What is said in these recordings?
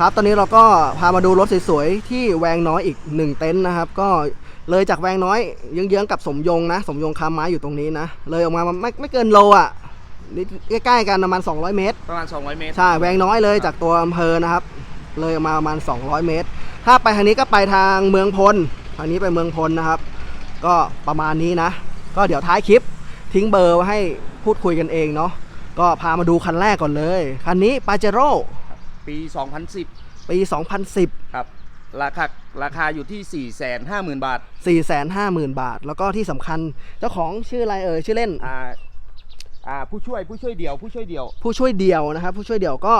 ครับ ตอนนี้เราก็พามาดูรถสวยๆที่แวงน้อยอีกหนึ่งเต็นท์นะครับ ก็เลยจากแวงน้อยเยื้องๆกับสมยงนะ สมยงคาไม้อยู่ตรงนี้นะ เลยออกมาไม่ไม่เกินโลอะนี่ใกล้ๆกันประมาณ 200 เมตร ประมาณ 200 เมตร ใช่ แวงน้อยเลยจากตัวอำเภอนะครับ เลยออกมาประมาณ 200 เมตร ถ้าไปทางนี้ก็ไปทางเมืองพล ทางนี้ไปเมืองพลนะครับ ก็ประมาณนี้นะ ก็เดี๋ยวท้ายคลิปทิ้งเบอร์ไว้ให้พูดคุยกันเองเนาะ ก็พามาดูคันแรกก่อนเลย คันนี้ปาเจโร่ ปี 2010 ปี 2010 ครับ ราคาราคาอยู่ที่ 450,000 บาท450,000 บาท แล้วก็ที่สำคัญเจ้าของชื่ออะไรเอ่ยชื่อเล่น อ่าอ่าผู้ช่วยผู้ช่วยเดี่ยวผู้ช่วยเดี่ยว ผู้ช่วยเดียวนะครับ ผู้ช่วยเดียวก็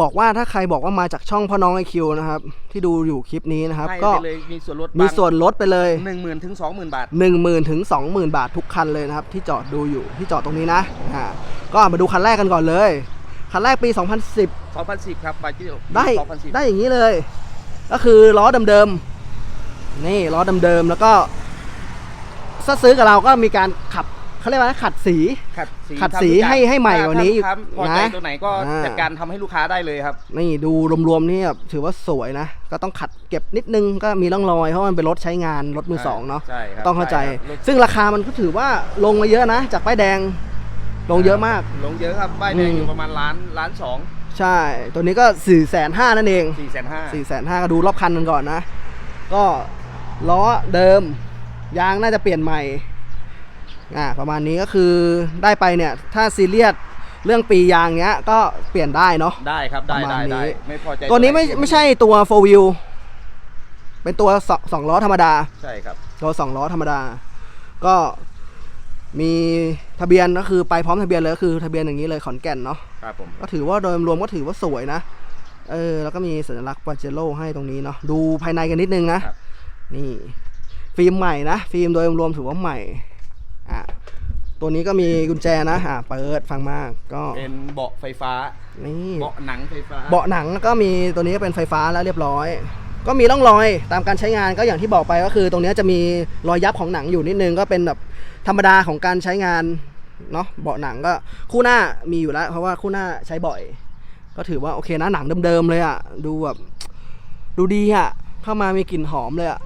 บอกว่าถ้าใครบอกว่ามาจากช่องพ่อน้องไอคิวนะครับ ที่ดูอยู่คลิปนี้นะครับ ให้ก็ไปเลยมีส่วนลดมีส่วนลดไปเลยหนึ่งหมื่นถึงสองหมื่นบาท10,000ถึง20,000บาททุกคันเลยนะครับ ที่จอดดูอยู่ที่จอดตรงนี้นะอ่าก็มาดูคันแรกกันก่อนเลย คันแรกปี 2010 2010 ครับไปที่ได้2010ได้อย่างนี้เลย ก็คือล้อเดิมๆนี่ล้อเดิมๆแล้วก็ถ้าซื้อกับเราก็มีการขับเขาเรียกว่าอะไรขัดสีขัดสีขัดทำสีทุกอย่งให้ให้ใหม่กว่านี้ถ้ลูค้พอใจนะตัวไหนก็อ่าจัดการทำให้ลูกค้าได้เลยครับ นี่ดูรวมๆนี่แบบถือว่าสวยนะ ก็ต้องขัดเก็บนิดนึงก็มีร่องรอยเพราะมันเป็นรถใช้งานรถมือสองเนาะใช่ครับต้องเข้าใจช่ครับซึ่งราคามันก็ถือว่าลงมาเยอะนะ จากป้ายแดง ลงเยอะมาก ลงเยอะครับป้ายแดงอืมอยู่ประมาณล้านล้านสองใช่ ตัวนี้ก็4ี่แสนห้านั่นเองสี่แสนห้า4ี่แสนห้าก็ดูรอบคันกันก่อนนะ ก็ล้อเดิม ยางน่าจะเปลี่ยนใหม่อ่าประมาณนี้ก็คือได้ไปเนี่ย ถ้าซีเรียสเรื่องปียางเนี้ยก็เปลี่ยนได้เนาะได้ครับได้ประมาได้ณนี้ได้ไม่พอใจตัวนี้ไม่หไม่ใช่ตัวโฟวิวเป็นตัวสองสองล้อธรรมดา ใช่ครับตัวสองล้อธรรมดา ก็ มีทะเบียนก็คือไปพร้อมทะเบียนเลยก็คือทะเบียนอย่างนี้เลยขอนแก่นเนาะครับผมก็ถือว่าโดยรวมก็ถือว่าสวยนะเออแล้วก็มีสัญลักษณ์ปาเจโร่ให้ตรงนี้เนาะดูภายในกันนิดนึงนะครับนี่ฟิล์มใหม่นะฟิล์มโดยรวมถือว่าใหม่อะตัวนี้ก็มีกุญแจนะอะเปิดฟังมากก็เป็นเบาะไฟฟ้านี่เบาะหนังไฟฟ้าเบาะหนังแล้วก็มีตัวนี้ก็เป็นไฟฟ้าแล้วเรียบร้อย ก็มีร่องรอยตามการใช้งานก็อย่างที่บอกไปก็คือ ตรงนี้จะมีรอยยับของหนังอยู่นิดนึงก็เป็นแบบธรรมดาของการใช้งานเนาะเบาะหนังก็คู่หน้ามีอยู่แล้ว เพราะว่าคู่หน้าใช้บ่อย ก็ถือว่าโอเคนะหนังเดิมๆเลยอะ่ะดูแบบดูดีอะ่ะเข้ามามีกลิ่นหอมเลยอะ่ะ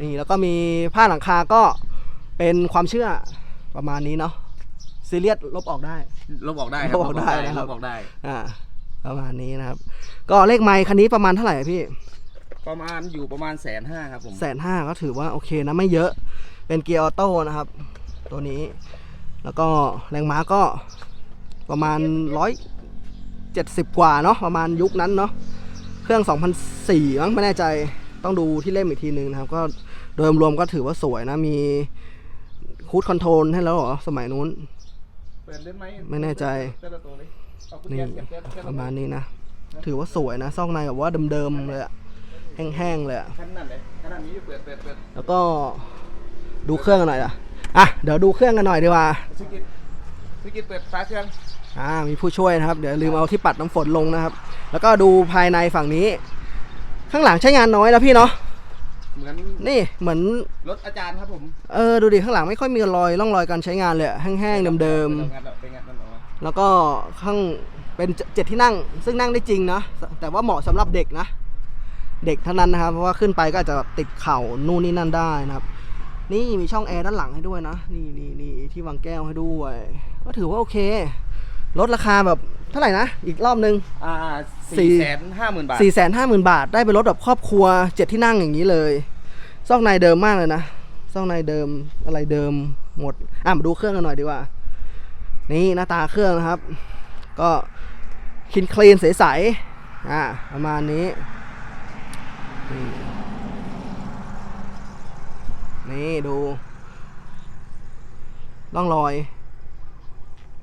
นี่แล้วก็มีผ้าหลังคาก็เป็นความเชื่อประมาณนี้เนาะซีเรียสลบออกได้ ลบออกได้ครับลบออกได้นะครับลบออกได้ อ่า ประมาณนี้นะครับ ก็เลขไมค์คันนี้ประมาณเท่าไหร่อะพี่ประมาณอยู่ประมาณแสนห้าครับผมแสนห้าก็ถือว่าโอเคนะไม่เยอะเป็นเกียร์ออโต้นะครับ ตัวนี้ แล้วก็แรงม้าก็ประมาณร้อยเจ็ดสิบกว่าเนาะประมาณยุคนั้นเนาะเครื่อง2004มั้งไม่แน่ใจต้องดูที่เล่มอีกทีนึงนะครับ ก็โดยรวมก็ถือว่าสวยนะมีคูดคอนโทรลให้แล้วเหรอสมัยนู้น เปิดเล่นไหมไม่แน่ใจ เปิดประตูเลยเอากุญนี่แจเก็บเก็บเก็บประมาณนี้นะ ถือว่าสวยนะซอกในแบบว่าเดิมๆเลยอะแห้งๆเลยอะขนาดไหนขนาดนี้เปิดเปิดเปิดแล้วก็ดูเครื่องกันหน่อยอะอะเดี๋ยวดูเครื่องกันหน่อยดีกว่าสกิดสกิดเปิดฝาเครื่องอ่ามีผู้ช่วยนะครับ เดี๋ยวลืมเอาที่ปัดน้ำฝนลงนะครับ แล้วก็ดูภายในฝั่งนี้ ข้างหลังใช้งานน้อยแล้วพี่เนาะเหมือนนี่เหมือนรถอาจารย์ครับผมเออดูดิข้างหลังไม่ค่อยมีรอยร่องรอยการใช้งานเลยอะแห้งๆเดิมไปงัดไปงัดมันออกมาๆ แล้วก็ข้างเป็นเจ็ดที่นั่ง ซึ่งนั่งได้จริงนะ แต่ว่าเหมาะสำหรับเด็กนะ เด็กเท่านั้นนะครับ เพราะว่าขึ้นไปก็อาจจะแบบติดเข่านู่นนี่นั่นได้นะครับ นี่มีช่องแอร์ด้านหลังให้ด้วยนะ นี่นี่นี่ที่วางแก้วให้ด้วย ก็ถือว่าโอเค ลดราคาแบบเท่าไหร่นะ อีกรอบนึง อ่าสี่สี่แสนห้าหมื่นบาท4ี่แสนห้าหมื่นบาท ได้เป็นรถแบบครอบครัวเจ็ดที่นั่งอย่างนี้เลยซอกในเดิมมากเลยนะซอกในเดิมอะไรเดิมหมด อะมาดูเครื่องกันหน่อยดีกว่า นี่หน้าตาเครื่องนะครับ ก็คินคลีนใสๆอ่าประมาณนี้ นี่นี่ดูร่องรอย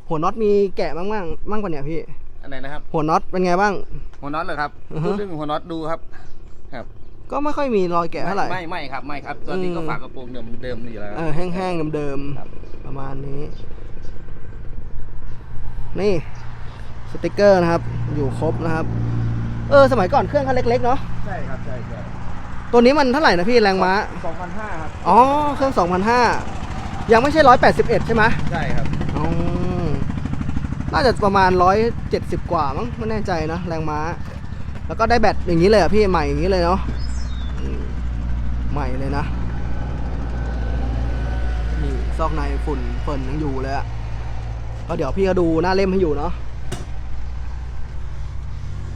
หัวน็อตมีแกะบ้างบ้างบ้างปะเนี่ยพี่ อันไหนนะครับ หัวน็อตเป็นไงบ้าง หัวน็อตเหรอครับอือฮึ พูดเรื่องหัวน็อตดูครับ ครับก็ไม่ค่อยมีรอยแกะเท่าไหร่ ไม่ไม่ครับไม่ครับ ตอนนี้ก็อืม ฝากระโปรงเดิมเดิมอยู่แล้ว เออแห้งๆเดิมครับ ๆประมาณนี้ นี่สติกเกอร์นะครับ อยู่ครบนะครับ เออ สมัยก่อนเครื่องเขาเล็กๆเนาะใช่ครับใช่ใช่ตัวนี้มันเท่าไหร่นะพี่แรงม้าสองพันห้าครับอ๋อ เครื่อง 2,500 ยังไม่ใช่ 181 ใช่ไหมใช่ครับอ๋อน่าจะประมาณ 170 กว่ามั้งไม่แน่ใจนะแรงม้า แล้วก็ได้แบตอย่างนี้เลยอะพี่ใหม่อย่างนี้เลยเนาะอืมใหม่เลยนะนี่ซอกในฝุ่นเฟินยังอยู่เลยอะ ก็เดี๋ยวพี่ก็ดูหน้าเล่มให้อยู่เนาะ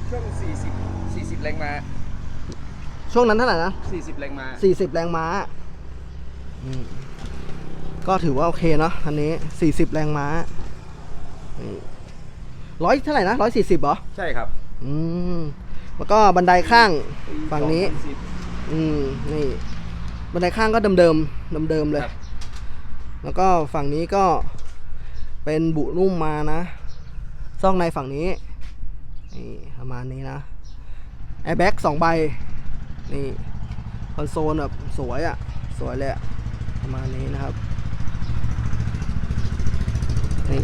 ช่วง 40 40 แรงม้าช่วงนั้นเท่าไหร่นะ40 แรงม้า40 แรงม้าอืมก็ถือว่าโอเคเนาะอันนี้ 40 แรงม้าร้อยเท่าไหร่นะร้อยสี่สิบเหรอ ใช่ครับ อืมแล้วก็บันไดข้างปีฝั่งนี้2010อืมนี่ บันไดข้างก็เดิมเดิมเดิมเดิมๆเลยครับแล้วก็ฝั่งนี้ก็ เป็นบุนุ่มมานะ ซอกในฝั่งนี้ นี่ประมาณนี้นะแอร์แบ็กสองใบ นี่คอนโซลแบบสวยอะ่ะ สวยเลยอะประมาณนี้นะครับ นี่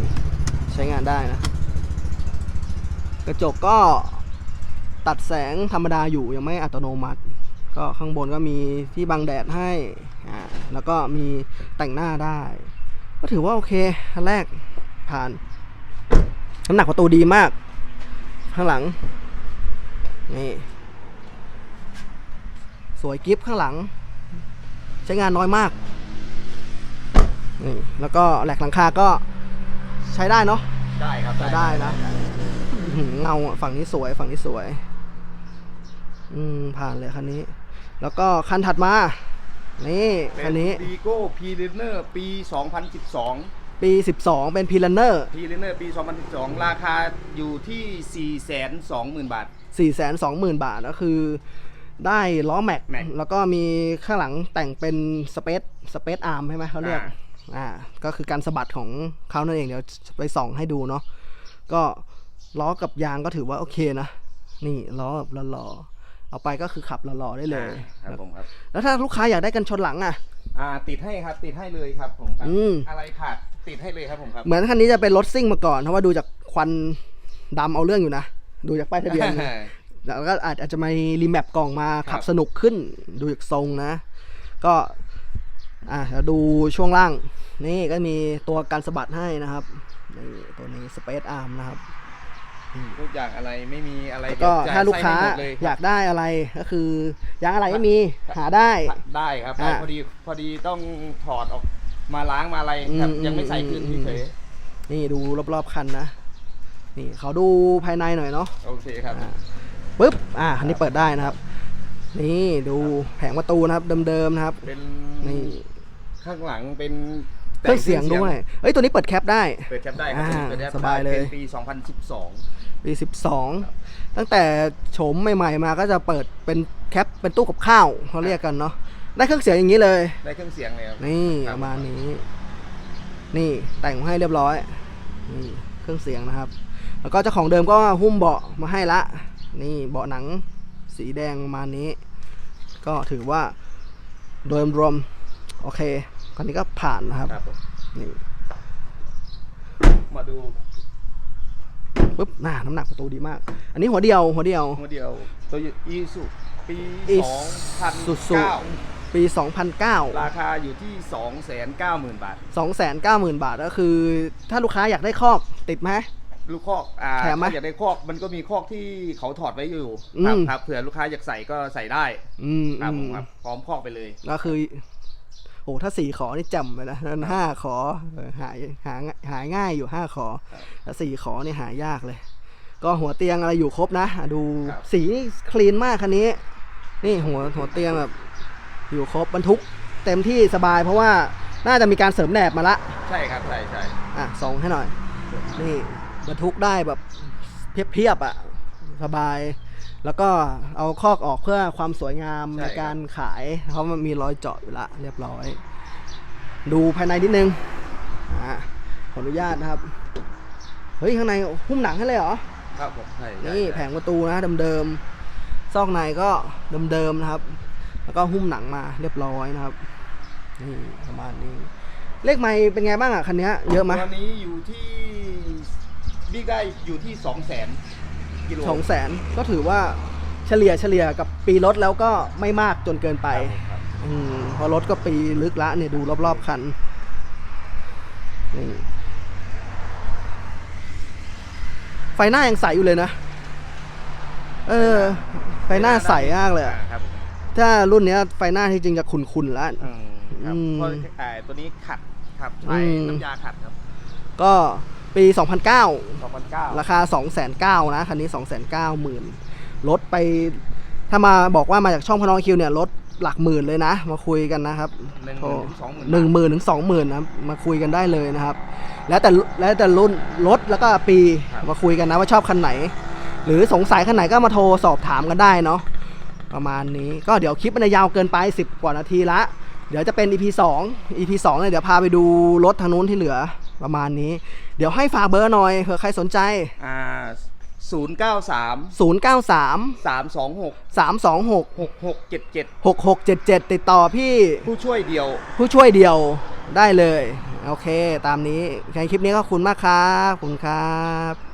ใช้งานได้นะ กระจกก็ตัดแสงธรรมดาอยู่ยังไม่อัตโนมัติ ก็ข้างบนก็มีที่บังแดดให้อ่าแล้วก็มีแต่งหน้าได้ ก็ถือว่าโอเคอันแรก ผ่านน้ำหนักประตูดีมาก ข้างหลัง นี่ สวยกิฟข้างหลัง ใช้งานน้อยมากนี่แล้วก็แหลกหลังคาก็ใช้ได้เนาะได้ครับใช้ได้นะอื้อหือเงาอะฝั่งนี้สวยฝั่งนี้สวย อืมผ่านเลยคันนี้ แล้วก็คันถัดมา นี่เป็คันนนี้ดีโก้พีเรเนอร์ปี 2012 ปี 12 เป็นพีลันเนอร์พีเรเนอร์ปี 2012 ราคาอยู่ที่ 420,000 บาท 420,000 บาทก็คือ ได้ล้อแม็กแม็กแล้วก็มีข้างหลังแต่งเป็นสเปซสเปซอาร์มใช่ไหมเขาเรียก อ่า อ่า ก็คือการสะบัดของเขานั่นเองเดี๋ยวไปส่องให้ดูเนาะก็ล้อกับยางก็ถือว่าโอเคนะ นี่ล้อแบบหล่อๆเอาไปก็คือขับหล่อๆได้เลย ครับผมครับ แล้วถ้าลูกค้าอยากได้กันชนหลังอะ อ่าติดให้ครับติดให้เลยครับผมครับ อืม อะไรขาด ติดให้เลยครับผมครับ เหมือนคันนี้จะเป็นรถซิ่งมาก่อนเพราะว่าดูจากควันดำเอาเรื่องอยู่นะ ดูจากป้ายทะเบียน แล้วก็อาจอาจจะมีรีแมปกล่องมาครัขับบสนุกขึ้น ดูจากทรงนะ ก็อะเดี๋ยวดูช่วงล่าง นี่ก็มีตัวการสะบัดให้นะครับนี่ตัวนี้ Space Arm นะครับ ทุกอย่างอะไรไม่มีอะไรแล้วก็เดี๋ยวจ่ยถ้าลูกค้าไส้ให้หมดเลยครับอยากได้อะไรก็คือยางอะไรไม่มีหาได้ ได้ครับอ่า พอดีพอดีต้องถอดออก มาล้างมาอะไรครับอืมยังไม่ใส่คืนอืม เฉยนี่ดูรอบๆคันนะ นี่เขาดูภายในหน่อยเนาะ ๆโอเคครับ อ่า ปึ๊บ อ่าคันนี้เปิดได้นะครับ นี่ดูแผงประตูนะครับเดิมๆนะครับ เป็นนี่ ข้างหลังเป็นเครื่องเสียงด้วยเอ้ยตัวนี้เปิดแคปได้ เปิดแคปได้ครับอ่าเปิดแคปสบายเลย เป็นปี 2012 ปี12 ตั้งแต่โฉมใหม่ ๆ มาก็จะเปิดเป็นแคปเป็นตู้กับข้าวเขาเรียกกันเนาะ ได้เครื่องเสียงอย่างนี้เลย ได้เครื่องเสียงเลยครับนี่คปบระมาณนี้ นี่แต่งมาให้เรียบร้อยนี่เครื่องเสียงนะครับ แล้วก็เจ้าของเดิมก็หุ้มเบาะมาให้ละ นี่เบาะหนังสีแดงประมาณนี้ ก็ถือว่าโดยรวมโอเคคันนี้ก็ผ่านนะครับครับผมนี่มาดูปุ๊บน่าน้ำหนักประตูดีมาก อันนี้หัวเดียว หัวเดียวโมเดลตัวอีสุปี Isuzu 2009 ปี 2009 ราคาอยู่ที่ 290,000 บาท 290,000 บาทก็คือ ถ้าลูกค้าอยากได้คอกติดไหมลูกคอกอ่าแถมไหมถ้าอยากได้คอกมันก็มีคอกที่เขาถอดไว้อยู่อืมครับครับเผื่อลูกค้าอยากใส่ก็ใส่ได้อืมครับผอืมมครับพร้อมคอกไปเลย ก็คือโอ้ถ้าสี่ขอนี่จำไปนะนั่นห้าขอเออหายหาหายง่ายอยู่ห้าขอครับแต่สี่ขอนี่หายากเลย ก็หัวเตียงอะไรอยู่ครบนะอะดูครับ สีคลีนมากคันนี้ นี่หัวหัวเตียงแบบ อยู่ครบบรรทุกเต็มที่สบายเพราะว่าน่าจะมีการเสริมแหนบมาละ ใช่ครับใช่ใช่อะส่งให้หน่อย นี่บรรทุกได้แบบเพียบๆอะสบาย แล้วก็เอาคอกออกเพื่อความสวยงามในการขายเพราะมันมีรอยเจาะอยู่ละเรียบร้อย ดูภายในนิดนึงอะขออนุญาตนะครับ เฮ้ยข้างในหุ้มหนังให้เลยเหรอ ครับผมใช่ใช่นี่ใช่แผงประตูนะเดิมๆซอกในก็เดิมๆนะครับ แล้วก็หุ้มหนังมาเรียบร้อยนะครับนี่ประมาณนี้ เลขไม้เป็นไงบ้างอะคันเนี้ยเยอะไหมตัวนี้อยู่ที่บิ๊กได้อยู่ที่2 0 0 0 0 0กิโลสองแสนก็ถือว่าเฉลี่ยเฉลี่ยกับปีรถแล้วก็ไม่มากจนเกินไปครับอืมเพอรถก็ปีลึกละเนี่ยดูรอบๆคันนี่ไฟหน้ายังใสอยู่เลยนะ เออ ไฟหน้าใสมากเลยอะครับผม ถ้ารุ่นเนี้ยไฟหน้าที่จริงจะขุ่นๆแล้ว อืมครับอืม เพราะไอ้ตัวนี้ขัดครับใช้อืมน้ำยาขัดครับก็ปี 2009 2009ราคา 209,000นะคันนี้ 290,000ลดไป ถ้ามาบอกว่ามาจากช่องพนองคิวเนี่ยลดหลักหมื่นเลยนะ มาคุยกันนะครับหนึ่งหโอ้มื่นถึงสองหมื่นหนึ่งหมื่นถึงสองหมื่นนะมาคุยกันได้เลยนะครับ แล้วแต่แล้วแต่รุ่นรถแล้วก็ปีมาคุยกันนะว่าชอบคันไหน หรือสงสัยคันไหนก็มาโทรสอบถามกันได้เนาะ ประมาณนี้ก็เดี๋ยวคลิปมันจะยาวเกินไป 10 กว่านาทีละ เดี๋ยวจะเป็น EP 2 EP 2เนี่ยเดี๋ยวพาไปดูรถทางนู้นที่เหลือประมาณนี้ เดี๋ยวให้ฝากเบอร์หน่อยเผื่อใครสนใจอ่าศูนย์เก้าสาม093สามสองหก326 หกหกเจ็ดเจ็ด6677 ติดต่อพี่ผู้ช่วยเดียว ผู้ช่วยเดียวได้เลย โอเค ตามนี้ในคลิปนี้ก็ขอบคุณมากครับขอบคุณครับ